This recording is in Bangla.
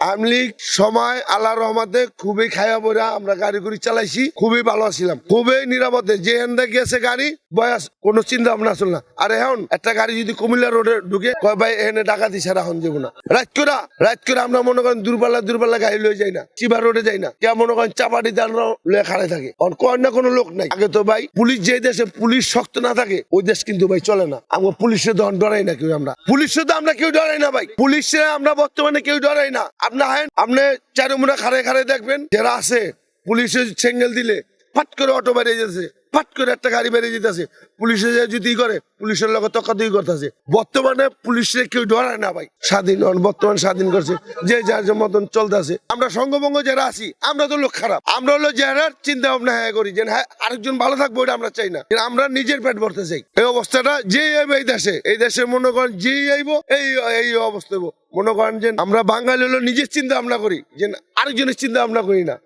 আওয়ামী লীগ সময় আল্লাহ রহমাতে খুবই খায়া বইরা আমরা গাড়ি গুড়ি চালাইছি, খুবই ভালো ছিলাম খুবই নিরাপদে। যে এন্দে গেছে গাড়ি, বয়স কোনো চিন্তা ভাবনা আসল না। আর এখন একটা গাড়ি যদি কুমিল্লা রোডে ঢুকে কয়, ভাই, এখানে ডাকাতি ছাড়া হন যাব না। রাত করে রাত করে আমরা মনে করেন দূরপাল্লা দূরপাল্লা গাড়ি লয়ে যাই না, চিবা রোডে যাই না। কে মনে করেন চাপাটি দান লয়ে খাড়ে থাকে। আর কোন না কোনো লোক নাই। আগে তো ভাই, পুলিশ যে দেশে পুলিশ শক্ত না থাকে, ওই দেশ কিন্তু ভাই চলে না। আমরা পুলিশের দন ডরাই না কেউ আমরা। পুলিশের তো আমরা কেউ ডরাই না ভাই। পুলিশে আমরা বর্তমানে কেউ ডরাই না। আপনি আহেন আপনি চারুমুনা খাড়ে খাড়ে দেখবেন, যারা আছে পুলিশের সেঙ্গেল দিলে, ফাট করে অটো বেরিয়ে যেতেছে ফাট করে একটা গাড়ি বেরিয়ে যেতেছে পুলিশে যে যদি করে, পুলিশের লগে তকাতই করতেছে। বর্তমানে পুলিশে কেউ ডরায় না ভাই। স্বাধীন হন, বর্তমান স্বাধীন করছে। যে যার যে মতন চলতেছে। আমরা সঙ্গভঙ্গ যারা আছি, আমরা তো লোক খারাপ। আমরা হলো যারা চিন্তা ভাবনা হ্যাঁ করি যে হ্যাঁ আরেকজন ভালো থাকব এটা আমরা চাই না। আমরা নিজের পেট ভরতে চাই। এই অবস্থাটা যে আইব এই দেশে এই দেশে মনে করেন যে আইব এই এই অবস্থা। মনে করেন যে আমরা বাঙালি হলো নিজের চিন্তা ভাবনা করি, যে আরেকজনের চিন্তা ভাবনা করি না।